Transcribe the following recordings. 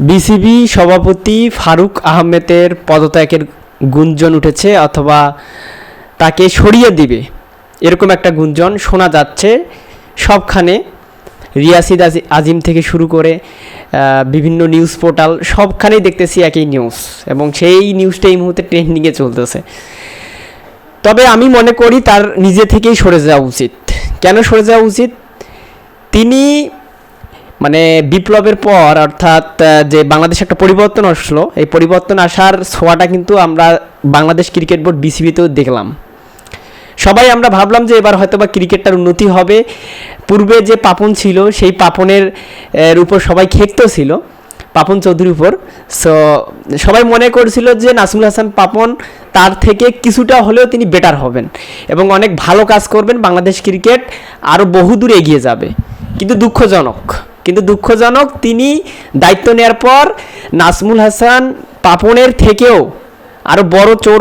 BCB সভাপতি ফারুক আহমেদের পদত্যাগের গুঞ্জন উঠেছে অথবা তাকে সরিয়ে দিবে। এরকম একটা গুঞ্জন শোনা যাচ্ছে। সবখানে রিয়াসিদ আজি- আজিম থেকে শুরু করে বিভিন্ন নিউজ পোর্টাল, সবখানেই দেখতেছি একই নিউজ এবং সেই নিউজটা এই মুহূর্তে ট্রেন্ডিংয়ে চলতেছে। তবে আমি মনে করি তার নিজে থেকেই সরে যাওয়া উচিত। কেন সরে যাওয়া উচিত? তিনি মানে বিপ্লবের পর, অর্থাৎ যে বাংলাদেশে একটা পরিবর্তন আসলো, এই পরিবর্তন আসার ছোঁয়াটা কিন্তু আমরা বাংলাদেশ ক্রিকেট বোর্ড বিসিবিতেও দেখলাম। সবাই আমরা ভাবলাম যে এবার হয়তো বা ক্রিকেটটার উন্নতি হবে। পূর্বে যে পাপন ছিল, সেই পাপনের উপর সবাই খেকতো ছিল, পাপন চৌধুরীর উপর। সো সবাই মনে করছিল যে নাসমুল হাসান পাপন তার থেকে কিছুটা হলেও তিনি বেটার হবেন এবং অনেক ভালো কাজ করবেন। বাংলাদেশ ক্রিকেট আরও বহুদূর এগিয়ে যাবে। কিন্তু দুঃখজনক। কিন্তু দুঃখজনক তিনি দায়িত্ব নেওয়ার পর নাসমুল হাসান পাপনের থেকেও আরও বড় চোর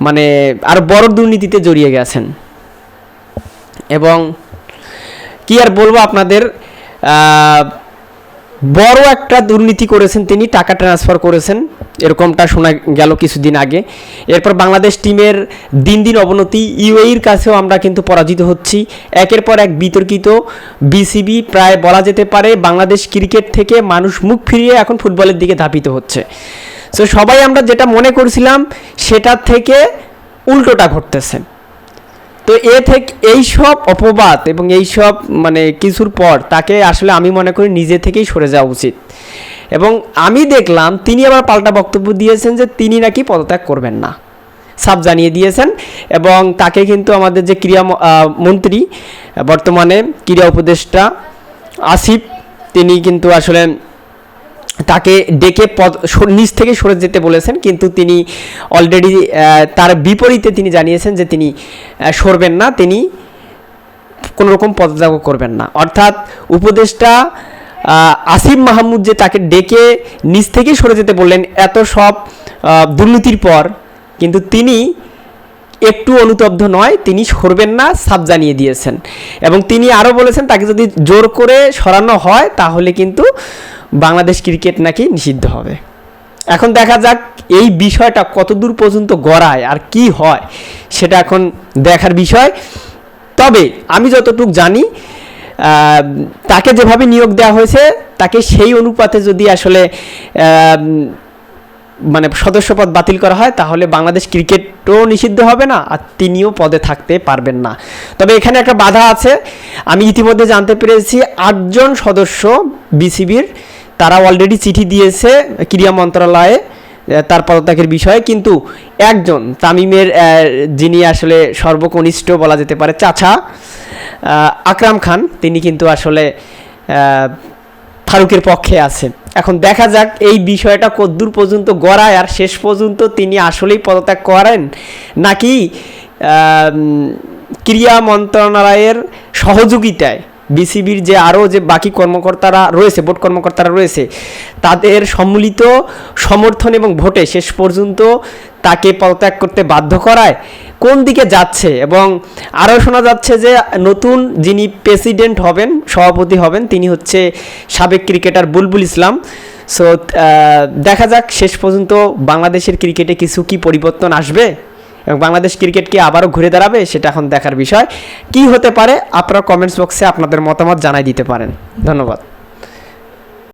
মানে আর বড় দুর্নীতিতে জড়িয়ে গেছেন। এবং কি আর বলব আপনাদের বড় একটা দুর্নীতি করেছেন তিনি, টাকা ট্রান্সফার করেছেন। এরকমটা শোনা গেল কিছুদিন আগে। এরপর বাংলাদেশ টিমের দিন দিন অবনতি, ইউএইর কাছেও আমরা কিন্তু পরাজিত হচ্ছি। একের পর এক বিতর্কিত বিসিবি, প্রায় বলা যেতে পারে বাংলাদেশ ক্রিকেট থেকে মানুষ মুখ ফিরিয়ে এখন ফুটবলের দিকে ধাপিত হচ্ছে। সো সবাই আমরা যেটা মনে করছিলাম সেটার থেকে উল্টোটা ঘটতেছে। তো এ থেকে, এই সব অপবাদ এবং এই সব মানে কিছুর পর তাকে আসলে আমি মনে করি নিজে থেকেই সরে যাওয়া উচিত। এবং আমি দেখলাম তিনি আবার পাল্টা বক্তব্য দিয়েছেন যে তিনি নাকি পদত্যাগ করবেন না। সাব জানিয়ে দিয়েছেন এবং তাকে কিন্তু আমাদের যে ক্রীড়া মন্ত্রী, বর্তমানে ক্রীড়া উপদেষ্টা আসিফ, তিনি কিন্তু আসলে তাকে ডেকে পদ নিচ থেকে সরে যেতে বলেছেন, কিন্তু তিনি অলরেডি তার বিপরীতে তিনি জানিয়েছেন যে তিনি সরবেন না, তিনি কোনো রকম পদত্যাগ করবেন না। অর্থাৎ উপদেষ্টা আসিফ মাহমুদ যে তাকে ডেকে নিচ থেকেই সরে যেতে বললেন, এত সব দুর্নীতির পর, কিন্তু তিনি একটু অনুতব্ধ নয়, তিনি সরবেন না সাব জানিয়ে দিয়েছেন। এবং তিনি আরও বলেছেন, তাকে যদি জোর করে সরানো হয়, তাহলে কিন্তু বাংলাদেশ ক্রিকেট নাকি নিষিদ্ধ হবে? এখন দেখা যাক এই বিষয়টা কতদূর পর্যন্ত গড়ায় আর কি হয়, সেটা এখন দেখার বিষয়। তবে আমি যতটুকু জানি তাকে যেভাবে নিয়োগ দেওয়া হয়েছে, তাকে সেই অনুপাতে যদি আসলে মানে সদস্যপদ বাতিল করা হয়, তাহলে বাংলাদেশ ক্রিকেটও নিষিদ্ধ হবে না, আর তিনিও পদে থাকতে পারবেন না। তবে এখানে একটা বাধা আছে। আমি ইতিমধ্যে জানতে পেরেছি, আটজন সদস্য বিসিবির তারা অলরেডি চিঠি দিয়েছে ক্রীড়া মন্ত্রণালয়ে তার পদত্যাগের বিষয়ে। কিন্তু একজন তামিমের যিনি আসলে সর্বকনিষ্ঠ বলা যেতে পারে, চাচা আকরাম খান, তিনি কিন্তু আসলে ফারুকের পক্ষে আছে। এখন দেখা যাক এই বিষয়টা কদ্দূর পর্যন্ত গড়ায় আর শেষ পর্যন্ত তিনি আসলেই পদত্যাগ করেন নাকি ক্রীড়া মন্ত্রণালয়ের সহযোগিতায় বিসিবির যে আরও যে বাকি কর্মকর্তারা রয়েছে, বোর্ড কর্মকর্তারা রয়েছে, তাদের সম্মিলিত সমর্থন এবং ভোটে শেষ পর্যন্ত তাকে পদত্যাগ করতে বাধ্য করায় কোন দিকে যাচ্ছে? এবং আরও শোনা যাচ্ছে যে নতুন যিনি প্রেসিডেন্ট হবেন, সভাপতি হবেন, তিনি হচ্ছে সাবেক ক্রিকেটার বুলবুল ইসলাম। সো দেখা যাক শেষ পর্যন্ত বাংলাদেশের ক্রিকেটে কিছু কি পরিবর্তন আসবে। এবং বাংলাদেশ ক্রিকেট কি আবারও ঘুরে দাঁড়াবে সেটা এখন দেখার বিষয়। কি হতে পারে? আপনারা কমেন্টস বক্সে আপনাদের মতামত জানাই দিতে পারেন। ধন্যবাদ।